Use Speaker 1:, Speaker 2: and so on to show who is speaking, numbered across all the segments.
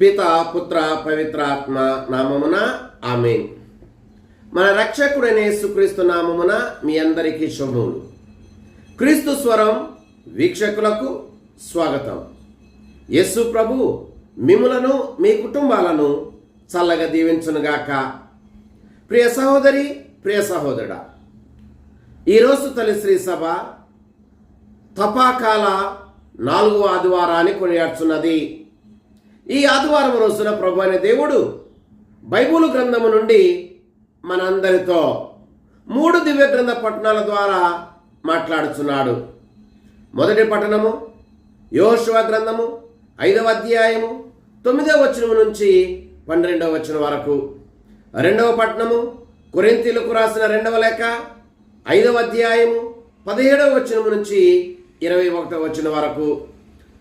Speaker 1: పిత పుత్ర పవిత్రాత్మ నామమున ఆమె మన రక్షకుడైన యేసుక్రీస్తు నామమున మీ అందరికీ శుభములు. క్రీస్తు స్వరం వీక్షకులకు స్వాగతం. యస్సు ప్రభు మిములను మీ కుటుంబాలను చల్లగా దీవించునుగాక. ప్రియ సహోదరి ప్రియ సహోదరుడా ఈరోజు తల్లి సభ తపాకాల నాలుగవ ఆదివారాన్ని కొనియాడుచున్నది. ఈ ఆదివారం రోజున ప్రభు అనే దేవుడు బైబుల్ గ్రంథము నుండి మనందరితో మూడు దివ్య గ్రంథ పట్టణాల ద్వారా మాట్లాడుచున్నాడు. మొదటి పట్టణము యోశువ గ్రంథము ఐదవ అధ్యాయము తొమ్మిదవ వచనము నుంచి పన్నెండవ వచనం వరకు. రెండవ పట్టణము కొరింతీలకు రాసిన రెండవ లేఖ ఐదవ అధ్యాయము పదిహేడవ వచనము నుంచి ఇరవై ఒకటవ వచనం వరకు.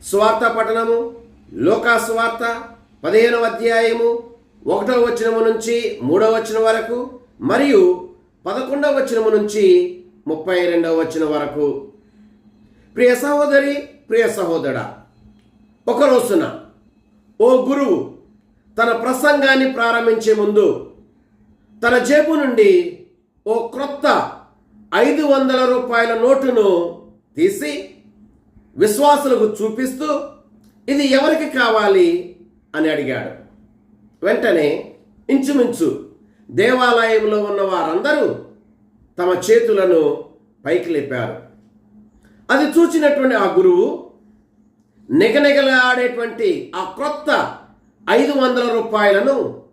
Speaker 1: స్వార్థ పట్టణము లోకాసువార్త పదిహేనవ అధ్యాయము ఒకటవ వచనము నుంచి మూడవ వచనం వరకు మరియు పదకొండవ వచనము నుంచి ముప్పై రెండవ వచనం వరకు. ప్రియ సహోదరి ప్రియ సహోదరు ఒక రోజున ఓ గురువు తన ప్రసంగాన్ని ప్రారంభించే ముందు తన జేబు నుండి ఓ క్రొత్త ఐదు వందల రూపాయల నోటును తీసి విశ్వాసులకు చూపిస్తూ ఇది ఎవరికి కావాలి? అని అడిగాడు. వెంటనే ఇంచుమించు దేవాలయంలో ఉన్న వారందరూ తమ చేతులను పైకి లేపారు. అది చూచినటువంటి ఆ గురువు నిగనిగలాడేటువంటి ఆ క్రొత్త ఐదు వందల రూపాయలను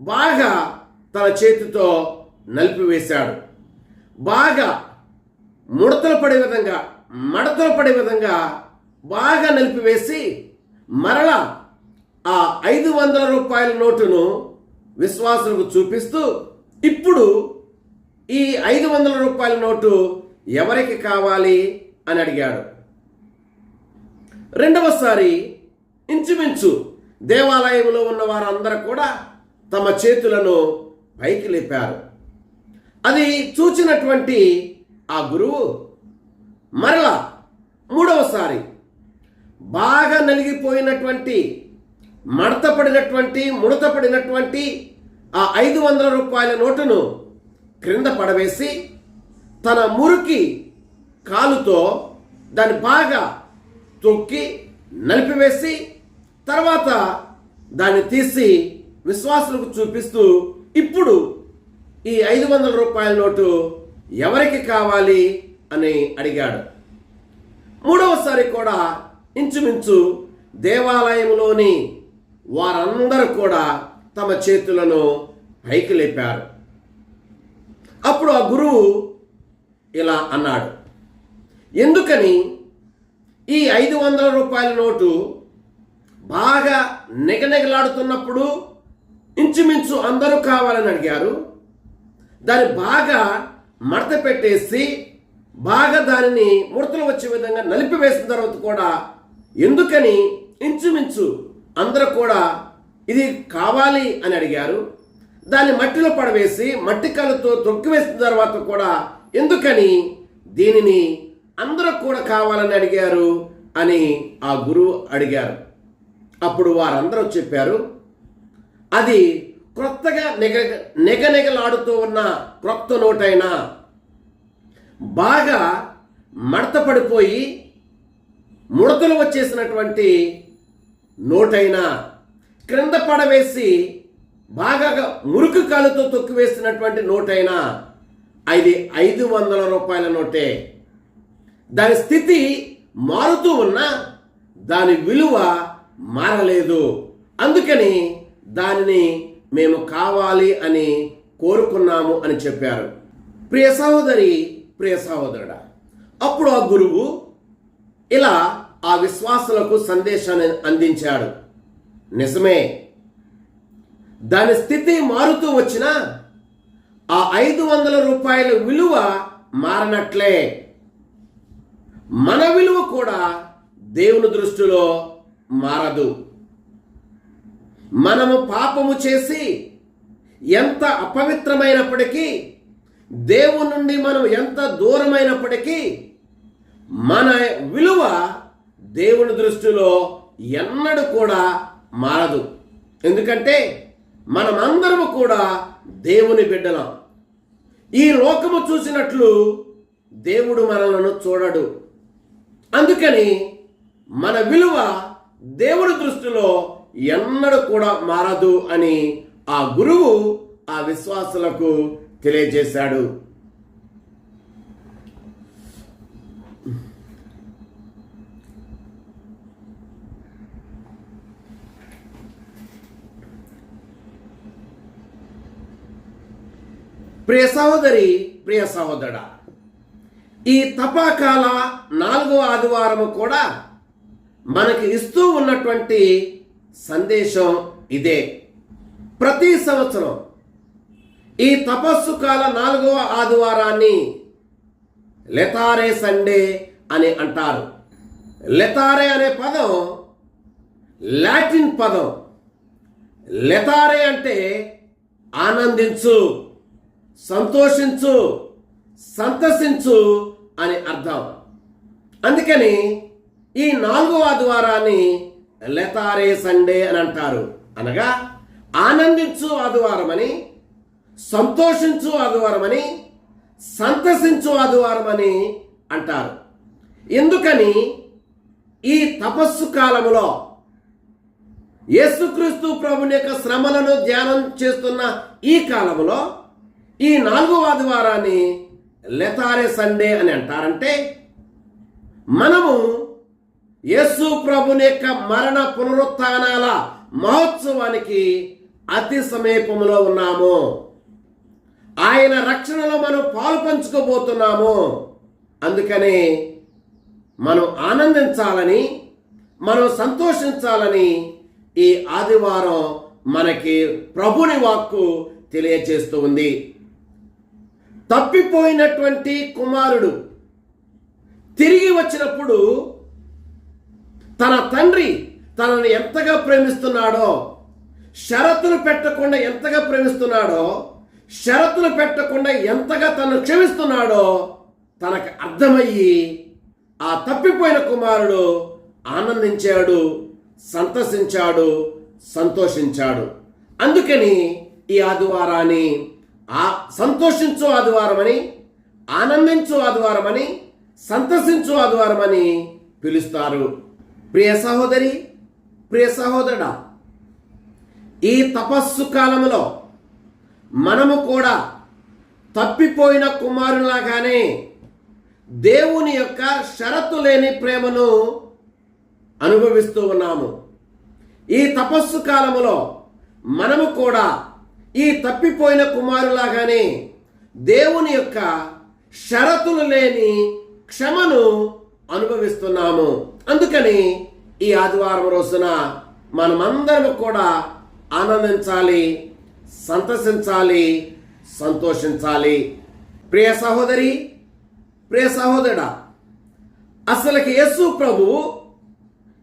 Speaker 1: బాగా తన చేతితో నలిపివేశాడు. బాగా ముడతలు పడే విధంగా మడతలు పడే విధంగా బాగా నలిపివేసి మరలా ఆ ఐదు వందల రూపాయల నోటును విశ్వాసులకు చూపిస్తూ ఇప్పుడు ఈ ఐదు వందల రూపాయల నోటు ఎవరికి కావాలి అని అడిగాడు. రెండవసారి ఇంచుమించు దేవాలయంలో ఉన్న వారందరూ కూడా తమ చేతులను పైకి లేపారు. అది చూచినటువంటి ఆ గురువు మరలా మూడవసారి బాగా నలిగిపోయినటువంటి మడతపడినటువంటి ముడతపడినటువంటి ఆ ఐదు వందల రూపాయల నోటును క్రింద పడవేసి తన మురికి కాలుతో దాన్ని బాగా తొక్కి నలిపివేసి తర్వాత దాన్ని తీసి విశ్వాసులకు చూపిస్తూ ఇప్పుడు ఈ ఐదు వందల రూపాయల నోటు ఎవరికి కావాలి అని అడిగాడు. మూడవసారి కూడా ఇంచుమించు దేవాలయంలోని వారందరూ కూడా తమ చేతులను పైకి లేపారు. అప్పుడు ఆ గురువు ఇలా అన్నాడు ఎందుకని ఈ ఐదు వందల రూపాయల నోటు బాగా నిగనిగలాడుతున్నప్పుడు ఇంచుమించు అందరూ కావాలని అడిగారు? దాన్ని బాగా మడత పెట్టేసి బాగా దానిని ముడతలు వచ్చే విధంగా నలిపివేసిన తర్వాత కూడా ఎందుకని ఇంచుమించు అందరూ కూడా ఇది కావాలి అని అడిగారు. దాన్ని మట్టిలో పడవేసి మట్టి కళ్ళతో తొక్కివేసిన తర్వాత కూడా ఎందుకని దీనిని అందరూ కూడా కావాలని అడిగారు అని ఆ గురువు అడిగారు. అప్పుడు వారందరూ చెప్పారు అది క్రొత్తగా నెగ నెగనెగలాడుతూ ఉన్న క్రొత్త నోటైనా బాగా మడత పడిపోయి ముడతలు వచ్చేసినటువంటి నోటైనా క్రింద పడవేసి బాగా మురుకు కాలుతో తొక్కివేసినటువంటి నోటైనా అది ఐదు వందల రూపాయల నోటే. దాని స్థితి మారుతూ ఉన్నా దాని విలువ మారలేదు. అందుకని దానిని మేము కావాలి అని కోరుకున్నాము అని చెప్పారు. ప్రియ సహోదరి ప్రియ సహోదరుడా అప్పుడు ఆ గురువు ఇలా ఆ విశ్వాసులకు సందేశాన్ని అందించాడు. నిజమే. దాని స్థితి మారుతూ వచ్చినా ఆ ఐదు వందల రూపాయల విలువ మారనట్లే. మన విలువ కూడా దేవుని దృష్టిలో మారదు. మనము పాపము చేసి ఎంత అపవిత్రమైనప్పటికీ దేవుని నుండి మనం ఎంత దూరమైనప్పటికీ మన విలువ దేవుని దృష్టిలో ఎన్నడూ కూడా మారదు. ఎందుకంటే మనమందరము కూడా దేవుని బిడ్డలం. ఈ లోకము చూసినట్లు దేవుడు మనలను చూడడు. అందుకని మన విలువ దేవుడి దృష్టిలో ఎన్నడూ కూడా మారదు అని ఆ గురువు ఆ విశ్వాసులకు తెలియజేశాడు. ప్రియ సహోదరి ప్రియ సహోదర ఈ తపాకాల నాలుగో ఆదివారము కూడా మనకి ఇస్తూ ఉన్నటువంటి సందేశం ఇదే. ప్రతి సంవత్సరం ఈ తపస్సు కాల నాలుగవ ఆదివారాన్ని లెతారే సండే అని అంటారు. లెతారే అనే పదం లాటిన్ పదం. లెతారే అంటే ఆనందించు. సంతోషించు సంతసించు అని అర్థం. అందుకని ఈ నాలుగో ఆదివారాన్ని లెతారే సండే అని అంటారు. అనగా ఆనందించు ఆదివారం అని సంతోషించు ఆదివారమని సంతసించు ఆదివారమని అంటారు. ఎందుకని? ఈ తపస్సు కాలములో యేసుక్రీస్తు ప్రభుని యొక్క శ్రమలను ధ్యానం చేస్తున్న ఈ కాలంలో ఈ నాలుగో ఆదివారాన్ని లెతారే సండే అని అంటారంటే మనము యేసు ప్రభుని యొక్క మరణ పునరుత్నాల మహోత్సవానికి అతి సమీపంలో ఉన్నాము. ఆయన రక్షణలో మనం పాలు పంచుకోబోతున్నాము. అందుకని మనం ఆనందించాలని మనం సంతోషించాలని ఈ ఆదివారం మనకి ప్రభుని వాక్కు తెలియచేస్తూ ఉంది. తప్పిపోయినటువంటి కుమారుడు. తిరిగి వచ్చినప్పుడు తన తండ్రి తనను ఎంతగా ప్రేమిస్తున్నాడో షరతులు పెట్టకుండా ఎంతగా ప్రేమిస్తున్నాడో షరతులు పెట్టకుండా ఎంతగా తను క్షమిస్తున్నాడో తనకు అర్థమయ్యి ఆ తప్పిపోయిన కుమారుడు ఆనందించాడు సంతసించాడు సంతోషించాడు. అందుకని ఈ ఆదివారాన్ని ఆ సంతోషించు ఆదివారమని ఆనందించు ఆదివారమని సంతసించు ఆదివారమని పిలుస్తారు. ప్రియ సహోదరి ప్రియ సహోదరుడా ఈ తపస్సు కాలంలో మనము కూడా తప్పిపోయిన కుమారులాగానే దేవుని యొక్క షరతు లేని ప్రేమను అనుభవిస్తూ ఉన్నాము. ఈ తపస్సు కాలములో మనము కూడా ఈ తప్పిపోయిన కుమారులాగానే దేవుని యొక్క షరతులు లేని క్షమను అనుభవిస్తున్నాము. అందుకని ఈ ఆదివారం రోజున మనమందరం కూడా ఆనందించాలి సంతసించాలి సంతోషించాలి. ప్రియ సహోదరి ప్రియ సహోదరుడా అసలుకి యేసు ప్రభు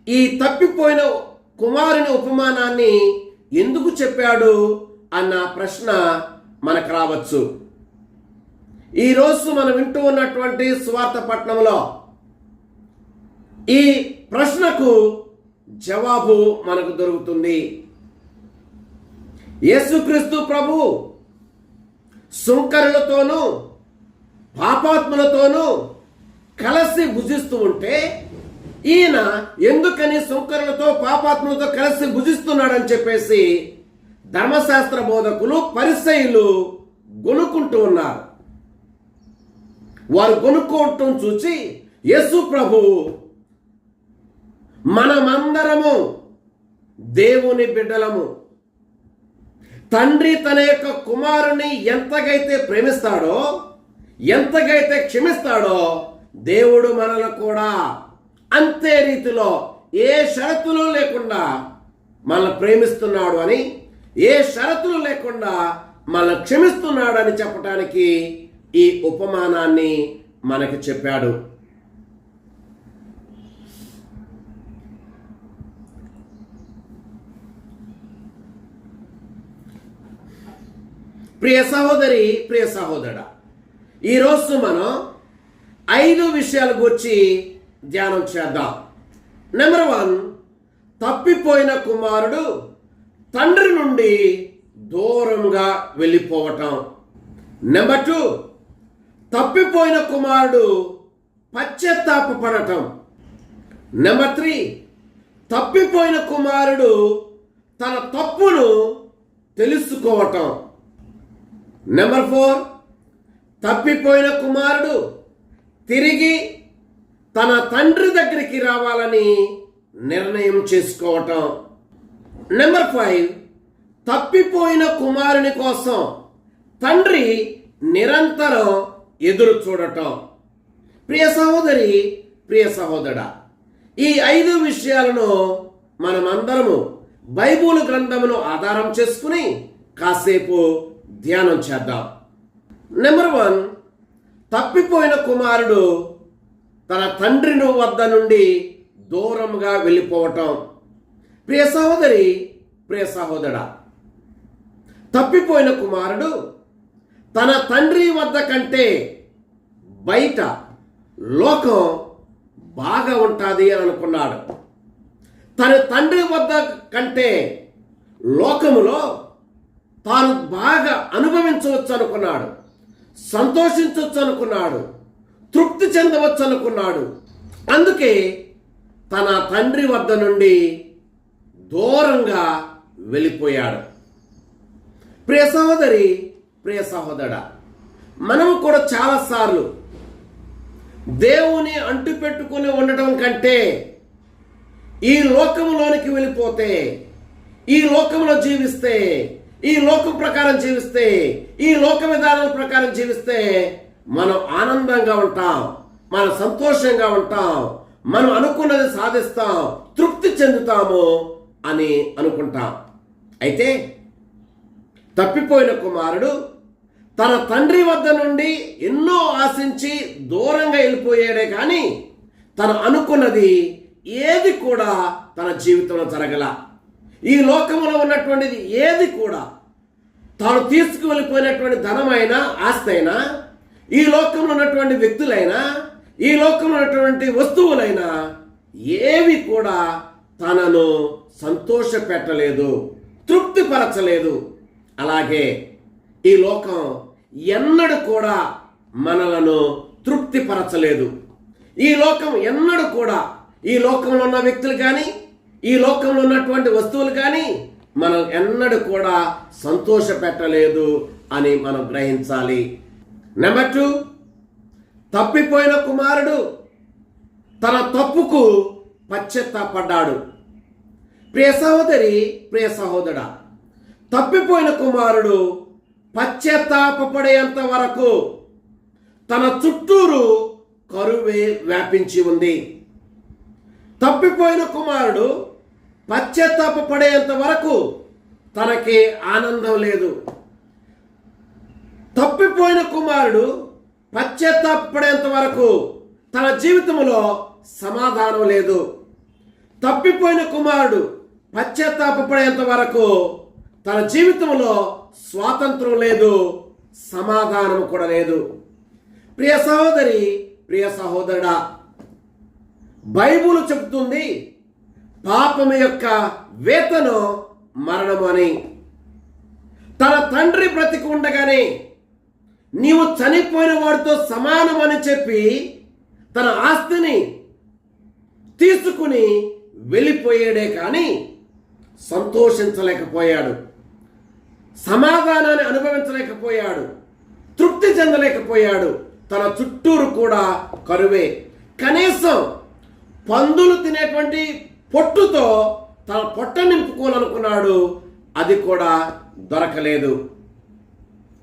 Speaker 1: ఈ తప్పిపోయిన కుమారుని ఉపమానాన్ని ఎందుకు చెప్పాడు? అన్న ప్రశ్న మనకు రావచ్చు. ఈరోజు మనం వింటూ ఉన్నటువంటి స్వార్థ పట్టణంలో ఈ ప్రశ్నకు జవాబు మనకు దొరుకుతుంది. యేసుక్రీస్తు ప్రభు సుంకరులతోనూ పాపాత్ములతోనూ కలిసి భుజిస్తూ ఉంటే ఈయన ఎందుకని సుంకరులతో పాపాత్ములతో కలిసి భుజిస్తున్నాడని చెప్పేసి ధర్మశాస్త్ర బోధకులు పరిసయులు గొనుక్కుంటూ ఉన్నారు. వారు కొనుక్కోవటం చూసి యేసు ప్రభు మనమందరము దేవుని బిడ్డలము. తండ్రి తన యొక్క కుమారుని ఎంతగైతే ప్రేమిస్తాడో ఎంతగైతే క్షమిస్తాడో దేవుడు మనల్ని కూడా అంతే రీతిలో ఏ షరతులు లేకుండా మనల్ని ప్రేమిస్తున్నాడు అని ఏ షరతులు లేకుండా మన క్షమిస్తున్నాడని చెప్పటానికి ఈ ఉపమానాన్ని మనకు చెప్పాడు. ప్రియ సహోదరి ప్రియ సహోదరుడా ఈరోజు మనం ఐదు విషయాల గురించి ధ్యానం చేద్దాం. నెంబర్ వన్ తప్పిపోయిన కుమారుడు తండ్రి నుండి దూరంగా వెళ్ళిపోవటం. నెంబర్ టూ తప్పిపోయిన కుమారుడు పశ్చాత్తాపడటం నెంబర్ త్రీ తప్పిపోయిన కుమారుడు తన తప్పును తెలుసుకోవటం. నెంబర్ ఫోర్ తప్పిపోయిన కుమారుడు తిరిగి తన తండ్రి దగ్గరికి రావాలని నిర్ణయం చేసుకోవటం. నెంబర్ ఫైవ్ తప్పిపోయిన కుమారుని కోసం తండ్రి నిరంతరం ఎదురు చూడటం. ప్రియ సహోదరి ప్రియ సహోదరా ఈ ఐదు విషయాలను మనమందరము బైబుల్ గ్రంథమును ఆధారం చేసుకుని కాసేపు ధ్యానం చేద్దాం. నెంబర్ వన్ తప్పిపోయిన కుమారుడు తన తండ్రిని వద్ద నుండి దూరంగా వెళ్ళిపోవటం. ప్రియ సహోదరి ప్రియ సహోదర తప్పిపోయిన కుమారుడు తన తండ్రి వద్ద కంటే బయట లోకం బాగా ఉంటుంది అని అనుకున్నాడు. తన తండ్రి వద్ద కంటే లోకములో తాను బాగా అనుభవించవచ్చు అనుకున్నాడు. సంతోషించవచ్చు అనుకున్నాడు. తృప్తి చెందవచ్చు అనుకున్నాడు. అందుకే తన తండ్రి వద్ద నుండి దూరంగా వెళ్ళిపోయాడు. ప్రియ సహోదరి ప్రియ సహోదరా మనము కూడా చాలాసార్లు దేవుని అంటు పెట్టుకుని ఉండటం కంటే ఈ లోకంలోనికి వెళ్ళిపోతే ఈ లోకంలో జీవిస్తే ఈ లోకం ప్రకారం జీవిస్తే ఈ లోక విధానం ప్రకారం జీవిస్తే మనం ఆనందంగా ఉంటాం మనం సంతోషంగా ఉంటాం మనం అనుకున్నది సాధిస్తాం తృప్తి చెందుతాము అని అనుకుంటాం. అయితే తప్పిపోయిన కుమారుడు తన తండ్రి వద్ద నుండి ఎన్నో ఆశించి దూరంగా వెళ్ళిపోయాడే కానీ తను అనుకున్నది ఏది కూడా తన జీవితంలో జరగల. ఈ లోకంలో ఉన్నటువంటిది ఏది కూడా తాను తీసుకువెళ్ళిపోయినటువంటి ధనమైనా ఆస్తి అయినా ఈ లోకంలో ఉన్నటువంటి వ్యక్తులైనా ఈ లోకంలో ఉన్నటువంటి వస్తువులైనా ఏవి కూడా తనను సంతోష పెట్టలేదు తృప్తిపరచలేదు. అలాగే ఈ లోకం ఎన్నడూ కూడా మనలను తృప్తిపరచలేదు. ఈ లోకం ఎన్నడూ కూడా ఈ లోకంలో ఉన్న వ్యక్తులు కానీ ఈ లోకంలో ఉన్నటువంటి వస్తువులు కానీ మనం ఎన్నడూ కూడా సంతోష పెట్టలేదు అని మనం గ్రహించాలి. నెంబర్ టూ తప్పిపోయిన కుమారుడు తన తప్పుకు పశ్చత్తాపడ్డాడు. ప్రియ సహోదరి ప్రియ సహోదర తప్పిపోయిన కుమారుడు పశ్చాత్తాపడేంత వరకు తన చుట్టూరు కరువే వ్యాపించి ఉంది. తప్పిపోయిన కుమారుడు పశ్చాత్తాపడేంత వరకు తనకి ఆనందం లేదు. తప్పిపోయిన కుమారుడు పశ్చాత్తాపడేంత వరకు తన జీవితంలో సమాధానం లేదు. తప్పిపోయిన కుమారుడు పశ్చాత్తాపడేంత వరకు తన జీవితంలో స్వాతంత్రం లేదు సమాధానం కూడా లేదు. ప్రియ సహోదరి ప్రియ సహోదరుడా బైబుల్ చెబుతుంది పాపం యొక్క వేతను మరణము అని. తన తండ్రి బ్రతికి ఉండగానే నీవు చనిపోయిన వాడితో సమానమని చెప్పి తన ఆస్తిని తీసుకుని వెళ్ళిపోయాడే కానీ సంతోషించలేకపోయాడు. సమాధానాన్ని అనుభవించలేకపోయాడు. తృప్తి చెందలేకపోయాడు. తన చుట్టూరు కూడా కరువే. కనీసం పందులు తినేటువంటి పొట్టుతో తన పొట్ట నింపుకోవాలనుకున్నాడు. అది కూడా దొరకలేదు.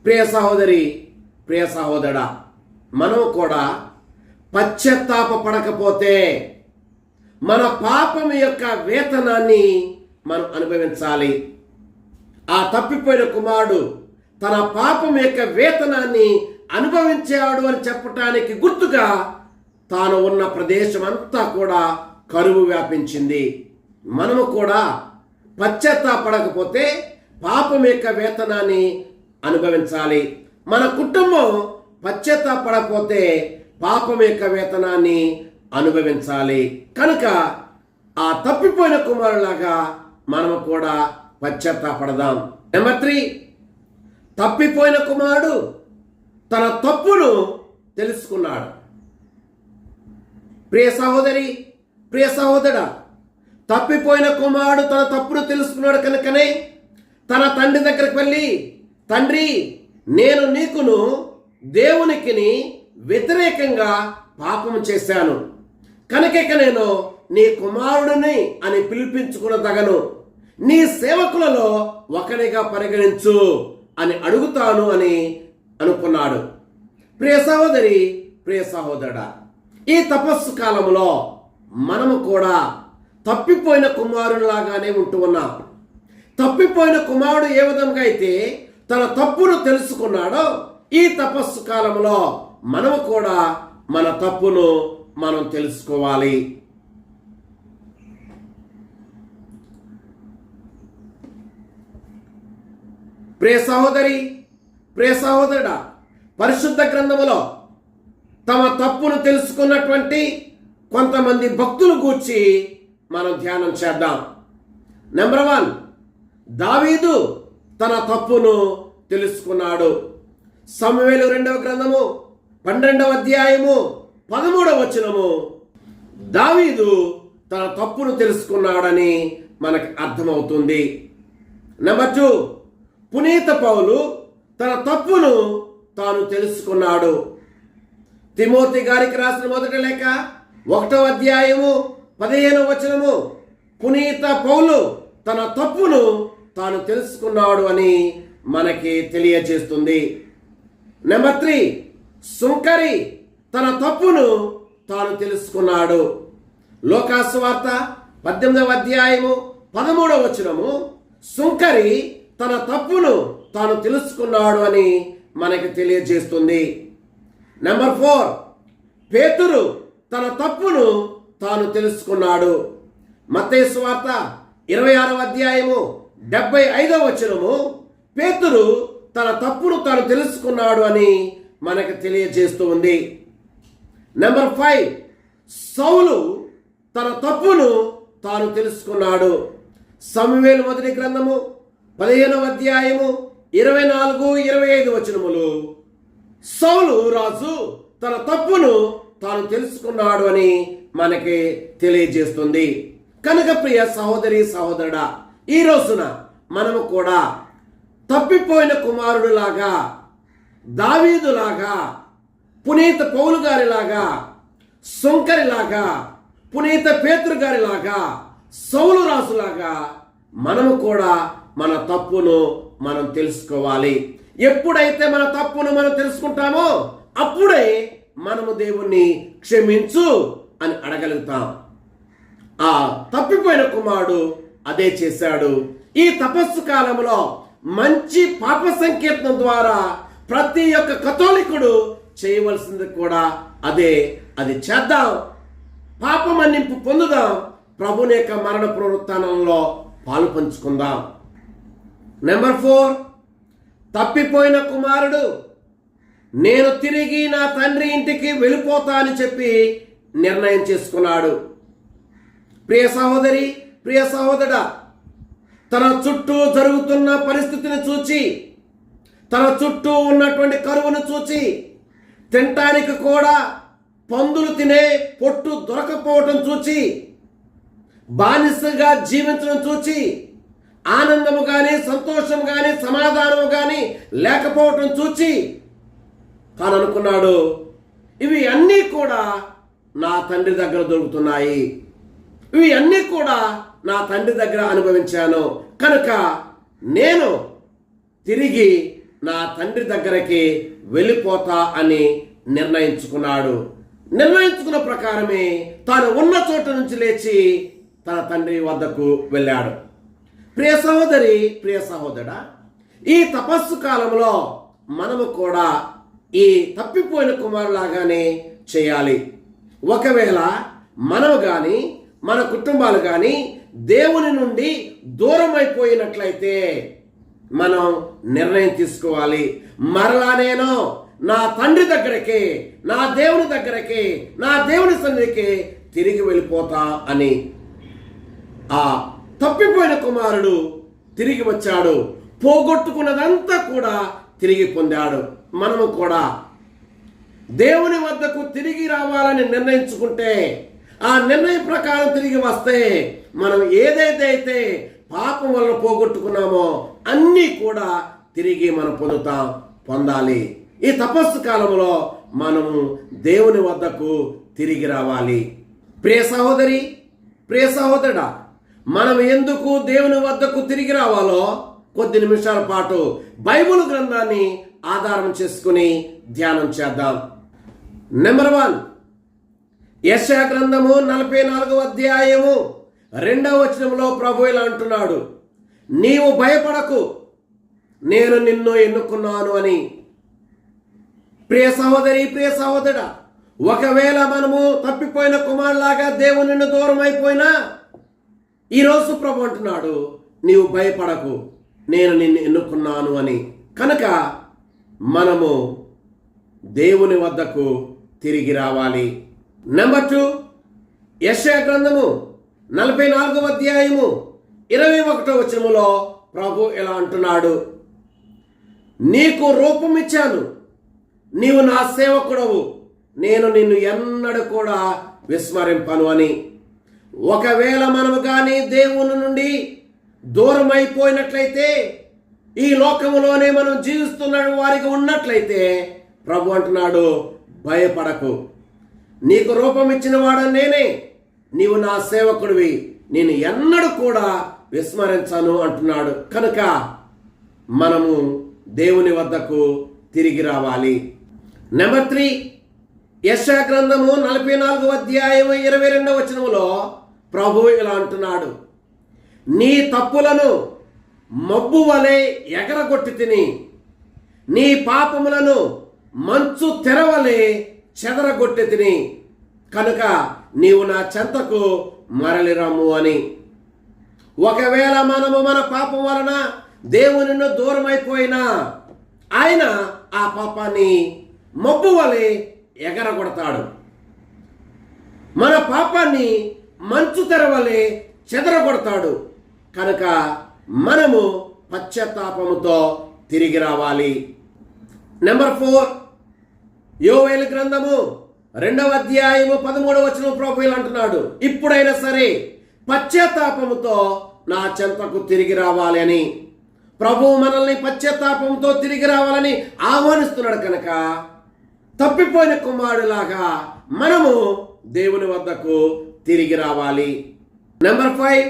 Speaker 1: ప్రియ సహోదరి ప్రియ సహోదరా మనం కూడా పశ్చాత్తాప పడకపోతే మన పాపం యొక్క వేతనాన్ని మనం అనుభవించాలి. ఆ తప్పిపోయిన కుమారుడు తన పాపం యొక్క వేతనాన్ని అనుభవించాడు అని చెప్పటానికి గుర్తుగా తాను ఉన్న ప్రదేశం అంతా కూడా కరువు వ్యాపించింది. మనము కూడా పశ్చాత్తాపడకపోతే పాపం యొక్క వేతనాన్ని అనుభవించాలి. మన కుటుంబం పశ్చాత్తాపడకపోతే పాపం యొక్క వేతనాన్ని అనుభవించాలి. కనుక ఆ తప్పిపోయిన కుమారులాగా మనము కూడా పశ్చాత్తాపడదాం. నెంబర్ త్రీ తప్పిపోయిన కుమారుడు తన తప్పును తెలుసుకున్నాడు. ప్రియ సహోదరి ప్రియ సహోదరా తప్పిపోయిన కుమారుడు తన తప్పును తెలుసుకున్నాడు కనుకనే తన తండ్రి దగ్గరికి వెళ్ళి తండ్రి నేను నీకును దేవునికిని వ్యతిరేకంగా పాపం చేశాను. కనుక ఇక నేను నీ కుమారుడిని అని పిలిపించుకున్నదగను నీ సేవకులలో ఒకనిగా పరిగణించు అని అడుగుతాను అని అనుకున్నాడు. ప్రియ సహోదరి ప్రియ సహోదరుడా ఈ తపస్సు కాలంలో మనము కూడా తప్పిపోయిన కుమారునిలాగానే ఉంటూ ఉన్నాం. తప్పిపోయిన కుమారుడు ఏ విధంగా అయితే తన తప్పును తెలుసుకున్నాడో ఈ తపస్సు కాలంలో మనము కూడా మన తప్పును మనం తెలుసుకోవాలి. ప్రే సహోదరి ప్రే సహోదరుడా పరిశుద్ధ గ్రంథములో తమ తప్పును తెలుసుకున్నటువంటి కొంతమంది భక్తులు గూర్చి మనం ధ్యానం చేద్దాం. నెంబర్ వన్ దావీదు తన తప్పును తెలుసుకున్నాడు. సమవేలు రెండవ గ్రంథము పన్నెండవ అధ్యాయము పదమూడవ వచనము దావీదు తన తప్పును తెలుసుకున్నాడని మనకు అర్థమవుతుంది. నెంబర్ టూ పునీత పౌలు తన తప్పును తాను తెలుసుకున్నాడు. తిమోతి గారికి రాసిన మొదటి లేఖ ఒకటో అధ్యాయము పదిహేను వచనము. పునీత పౌలు తన తప్పును తాను తెలుసుకున్నాడు అని మనకి తెలియజేస్తుంది. నెంబర్ త్రీ సుంకరి తన తప్పును తాను తెలుసుకున్నాడు. లోకాసు వార్త పద్దెనిమిదవ అధ్యాయము పదమూడవ వచనము సుంకరి తన తప్పును తాను తెలుసుకున్నాడు అని మనకి తెలియజేస్తుంది. నెంబర్ ఫోర్ పేతురు తన తప్పును తాను తెలుసుకున్నాడు. మతేసు వార్త ఇరవై ఆరవ అధ్యాయము డెబ్బై ఐదవ వచనము పేతురు తన తప్పును తాను తెలుసుకున్నాడు అని మనకు తెలియజేస్తూ ఉంది నెంబర్ ఫైవ్ సౌలు తన తప్పును తాను తెలుసుకున్నాడు. సమవేలు మొదటి గ్రంథము పదిహేనవ అధ్యాయము ఇరవై నాలుగు ఇరవై ఐదు వచనములు. సౌలు రాజు తన తప్పును తాను తెలుసుకున్నాడు అని మనకి తెలియజేస్తుంది. కనుక ప్రియ సహోదరి సహోదరుడా ఈ రోజున మనము కూడా తప్పిపోయిన కుమారుడులాగా దావీదులాగా పునీత పౌలు గారిలాగా సుంకరిలాగా పునీత పేతురు గారిలాగా సౌలు రాసులాగా మనము కూడా మన తప్పును మనం తెలుసుకోవాలి. ఎప్పుడైతే మన తప్పును మనం తెలుసుకుంటామో అప్పుడే మనము దేవుణ్ణి క్షమించు అని అడగలుగుతాం. ఆ తప్పిపోయిన కుమారుడు అదే చేశాడు. ఈ తపస్సు కాలంలో మంచి పాప సంకీర్తనం ద్వారా ప్రతి ఒక్క కథోలికుడు చేయవలసింది కూడా అదే. అది చేద్దాం. పాప మన్నింపు పొందుదాం. ప్రభుని యొక్క మరణ పునరుత్నంలో పాలు పంచుకుందాం. నెంబర్ ఫోర్ తప్పిపోయిన కుమారుడు నేను తిరిగి నా తండ్రి ఇంటికి వెళ్ళిపోతా అని చెప్పి నిర్ణయం చేసుకున్నాడు. ప్రియ సహోదరి ప్రియ సహోదరుడా తన చుట్టూ జరుగుతున్న పరిస్థితిని చూచి తన చుట్టూ ఉన్నటువంటి కరువును చూచి తినటానికి కూడా పందులు తినే పొట్టు దొరకపోవటం చూచి బానిసగా జీవించడం చూచి ఆనందము కానీ సంతోషం కానీ సమాధానము కానీ లేకపోవటం చూచి తాను అనుకున్నాడు ఇవి అన్నీ కూడా నా తండ్రి దగ్గర దొరుకుతున్నాయి. ఇవి అన్నీ కూడా నా తండ్రి దగ్గర అనుభవించాను. కనుక నేను తిరిగి నా తండ్రి దగ్గరికి వెళ్ళిపోతా అని నిర్ణయించుకున్నాడు. నిర్ణయించుకున్న ప్రకారమే తాను ఉన్న చోట నుంచి లేచి తన తండ్రి వద్దకు వెళ్ళాడు. ప్రియ సహోదరి ప్రియ సహోదరా ఈ తపస్సు కాలంలో మనము కూడా ఈ తప్పిపోయిన కుమారులాగానే చేయాలి. ఒకవేళ మనము కానీ మన కుటుంబాలు కానీ దేవుని నుండి దూరం అయిపోయినట్లయితే మనం నిర్ణయం తీసుకోవాలి. మరలా నేను నా తండ్రి దగ్గరికి నా దేవుని దగ్గరికి నా దేవుని సన్నిధికి తిరిగి వెళ్ళిపోతా అని ఆ తప్పిపోయిన కుమారుడు తిరిగి వచ్చాడు. పోగొట్టుకున్నదంతా కూడా తిరిగి పొందాడు. మనము కూడా దేవుని వద్దకు తిరిగి రావాలని నిర్ణయించుకుంటే ఆ నిర్ణయం ప్రకారం తిరిగి వస్తే మనం ఏదైతే అయితే పాపం వలన పోగొట్టుకున్నామో అన్నీ కూడా తిరిగి మనం పొందుతాం పొందాలి. ఈ తపస్సు కాలంలో మనము దేవుని వద్దకు తిరిగి రావాలి. ప్రియ సహోదరి ప్రియ సహోదరుడా మనం ఎందుకు దేవుని వద్దకు తిరిగి రావాలో కొద్ది నిమిషాల పాటు బైబిల్ గ్రంథాన్ని ఆధారం చేసుకుని ధ్యానం చేద్దాం. నెంబర్ వన్ యశా గ్రంథము నలభై నాలుగవ అధ్యాయము రెండవ వచనంలో ప్రభు ఇలా అంటున్నాడు నీవు భయపడకు నేను నిన్ను ఎన్నుకున్నాను అని. ప్రియ సహోదరి ప్రియ సహోదరుడా ఒకవేళ మనము తప్పిపోయిన కుమారులాగా దేవుని దూరం అయిపోయినా ఈరోజు ప్రభు అంటున్నాడు నీవు భయపడకు నేను నిన్ను ఎన్నుకున్నాను అని. కనుక మనము దేవుని వద్దకు తిరిగి రావాలి. నెంబర్ టూ యశా గ్రంథము నలభై నాలుగవ అధ్యాయము ఇరవై ఒకటో వచనములో ప్రభు ఇలా అంటున్నాడు నీకు రూపం ఇచ్చాను నీవు నా సేవకుడవు నేను నిన్ను ఎన్నడూ కూడా విస్మరింపను అని. ఒకవేళ మనము కానీ దేవుని నుండి దూరం అయిపోయినట్లయితే ఈ లోకములోనే మనం జీవిస్తున్న వారికి ఉన్నట్లయితే ప్రభు అంటున్నాడు భయపడకు. నీకు రూపం ఇచ్చిన వాడని నేనే. నీవు నా సేవకుడివి. నేను ఎన్నడూ కూడా విస్మరించను అంటున్నాడు. కనుక మనము దేవుని వద్దకు తిరిగి రావాలి. నెంబర్ త్రీ యశా గ్రంథము నలభై నాలుగు అధ్యాయం ఇరవై రెండవ వచనంలో ప్రభు ఇలా అంటున్నాడు నీ తప్పులను మబ్బు వలె ఎగరగొట్టి తిని నీ పాపములను మంచు తెరవలే చెదరగొట్టి తిని కనుక నీవు నా చెంతకు మరలిరమ్ము అని. ఒకవేళ మనము మన పాపం వలన దేవుని నుండి దూరం అయిపోయినా ఆయన ఆ పాపాన్ని మబ్బు వలె ఎగరగొడతాడు. మన పాపాన్ని మంచు తెరవలే చెదరగొడతాడు. కనుక మనము పశ్చాత్తాపముతో తిరిగి రావాలి. నెంబర్ ఫోర్ యోవేలు గ్రంథము రెండవ అధ్యాయము పదమూడవ వచనం ప్రభువులు అంటున్నాడు. ఇప్పుడైనా సరే పశ్చాత్తాపముతో నా చెంతకు తిరిగి రావాలి అని. ప్రభువు మనల్ని పశ్చాత్తాపంతో తిరిగి రావాలని ఆహ్వానిస్తున్నాడు కనుక తప్పిపోయిన కుమారులాగా మనము దేవుని వద్దకు తిరిగి రావాలి. నెంబర్ ఫైవ్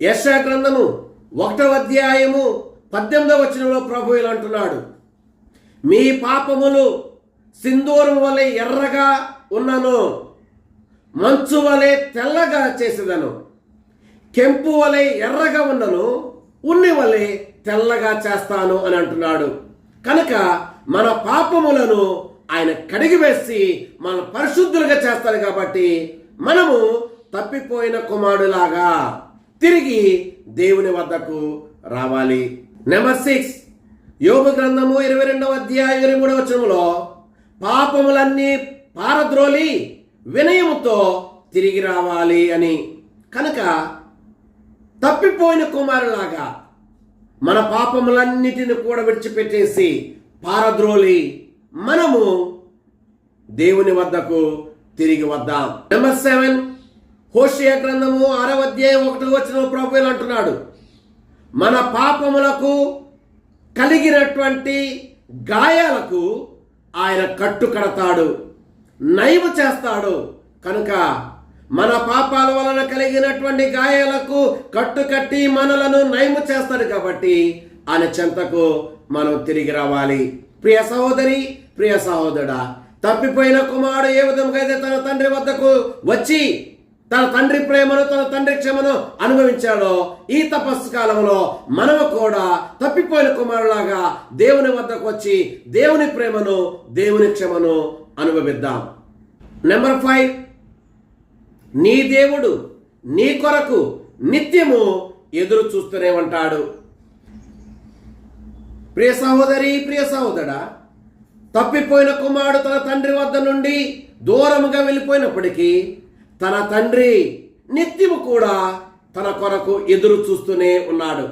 Speaker 1: యశా గ్రంథము ఒకటవ అధ్యాయము పద్దెనిమిదవ వచనంలో ప్రభు ఇలా అంటున్నాడు. మీ పాపములు సింధూరం వలె ఎర్రగా ఉన్నను మంచు వలె తెల్లగా చేసేదను కెంపు వలె ఎర్రగా ఉన్నను ఉన్ని వలె తెల్లగా చేస్తాను అని అంటున్నాడు. కనుక మన పాపములను ఆయన కడిగివేసి మన పరిశుద్ధులుగా చేస్తాడు కాబట్టి మనము తప్పిపోయిన కుమారులాగా తిరిగి దేవుని వద్దకు రావాలి. నెంబర్ సిక్స్ యోగ గ్రంథము ఇరవై రెండవ అధ్యాయం ఇరవై మూడవ వచనంలో పాపములన్నీ పారద్రోలి వినయముతో తిరిగి రావాలి అని. కనుక తప్పిపోయిన కుమారులాగా మన పాపములన్నిటిని కూడా విడిచిపెట్టేసి పారద్రోలి మనము దేవుని వద్దకు తిరిగి వద్దాం. నెంబర్ సెవెన్ హోషియా గ్రంథము ఆరవ అధ్యాయం ఒకటి వచ్చిన ప్రభువులు అంటున్నాడు మన పాపములకు కలిగినటువంటి గాయాలకు ఆయన కట్టు కడతాడు నయము చేస్తాడు. కనుక మన పాపాల వలన కలిగినటువంటి గాయాలకు కట్టు కట్టి మనలను నయము చేస్తాడు కాబట్టి ఆయన చెంతకు మనం తిరిగి రావాలి. ప్రియ సహోదరి ప్రియ సహోదరుడా తప్పిపోయిన కుమారుడు ఏ విధంగా అయితే తన తండ్రి వద్దకు వచ్చి తన తండ్రి ప్రేమను తన తండ్రి క్షమను అనుభవించాడో ఈ తపస్సు కాలంలో మనము కూడా తప్పిపోయిన కుమారులాగా దేవుని వద్దకు వచ్చి దేవుని ప్రేమను దేవుని క్షమను అనుభవిద్దాం. నెంబర్ ఫైవ్ నీ దేవుడు నీ కొరకు నిత్యము ఎదురు చూస్తూనే ఉంటాడు. ప్రియ సహోదరి ప్రియ సహోదరా తప్పిపోయిన కుమారుడు తన తండ్రి వద్ద నుండి దూరముగా వెళ్ళిపోయినప్పటికీ తన తండ్రి నిత్యము కూడా తన కొరకు ఎదురు చూస్తూనే ఉన్నాడు.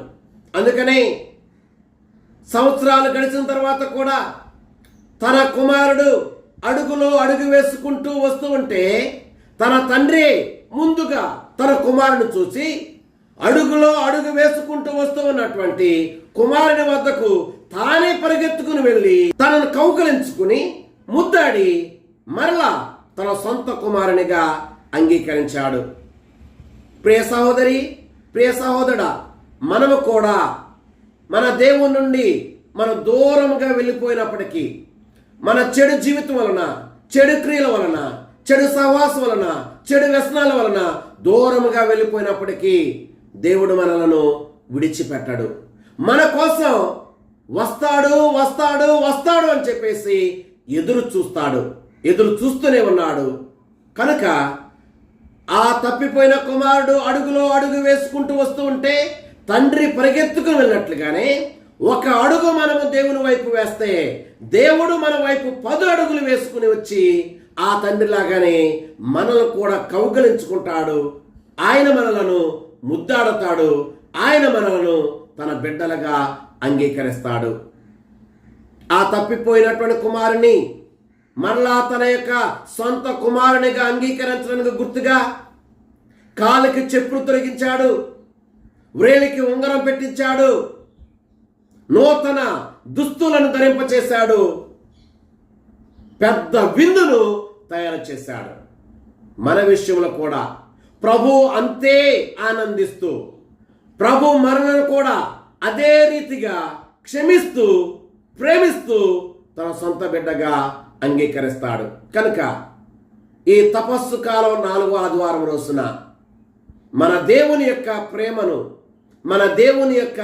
Speaker 1: అందుకని సంవత్సరాలు గడిచిన తర్వాత కూడా తన కుమారుడు అడుగులో అడుగు వేసుకుంటూ వస్తూ ఉంటే తన తండ్రి ముందుగా తన కుమారుని చూసి అడుగులో అడుగు వేసుకుంటూ వస్తూ ఉన్నటువంటి కుమారుని వద్దకు తానే పరిగెత్తుకుని వెళ్ళి తనను కౌకలించుకుని ముద్దాడి మరలా తన సొంత కుమారునిగా అంగీకరించాడు. ప్రియ సహోదరి ప్రియ సహోదరుడా మనము కూడా మన దేవుని నుండి మనం దూరంగా వెళ్ళిపోయినప్పటికీ మన చెడు జీవితం వలన చెడు క్రియల వలన చెడు సహవాసం వలన చెడు వ్యసనాల వలన దూరముగా వెళ్ళిపోయినప్పటికీ దేవుడు మనలను విడిచిపెట్టడు. మన కోసం వస్తాడు వస్తాడు వస్తాడు అని చెప్పేసి ఎదురు చూస్తాడు. ఎదురు చూస్తూనే ఉన్నాడు. కనుక ఆ తప్పిపోయిన కుమారుడు అడుగులో అడుగు వేసుకుంటూ వస్తూ ఉంటే తండ్రి పరిగెత్తుకుని వెళ్ళినట్లుగానే ఒక అడుగు మనము దేవుని వైపు వేస్తే దేవుడు మన వైపు పదు అడుగులు వేసుకుని వచ్చి ఆ తండ్రిలాగానే మనల్ని కూడా కౌగలించుకుంటాడు. ఆయన మనలను ముద్దాడుతాడు. ఆయన మనలను తన బిడ్డలుగా అంగీకరిస్తాడు. ఆ తప్పిపోయినటువంటి కుమారుని మరలా తన యొక్క సొంత కుమారునిగా అంగీకరించడానికి గుర్తుగా కాలికి చెప్పులు తొలగించాడు. వ్రేలికి ఉంగరం పెట్టించాడు. నూతన దుస్తులను ధరింపచేశాడు. పెద్ద విందును తయారు చేశాడు. మన విషయంలో కూడా ప్రభు అంతే ఆనందిస్తూ ప్రభు మరణను కూడా అదే రీతిగా క్షమిస్తూ ప్రేమిస్తూ తన సొంత బిడ్డగా అంగీకరిస్తాడు. కనుక ఈ తపస్సు కాలం నాలుగో ఆదివారం రోజున మన దేవుని యొక్క ప్రేమను మన దేవుని యొక్క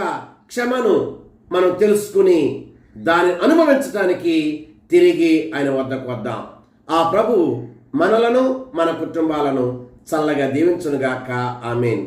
Speaker 1: క్షమను మనం తెలుసుకుని దాన్ని అనుభవించడానికి తిరిగి ఆయన వద్దకు వద్దాం. ఆ ప్రభు మనలను మన కుటుంబాలను చల్లగా దీవించునుగాక. ఆమెన్.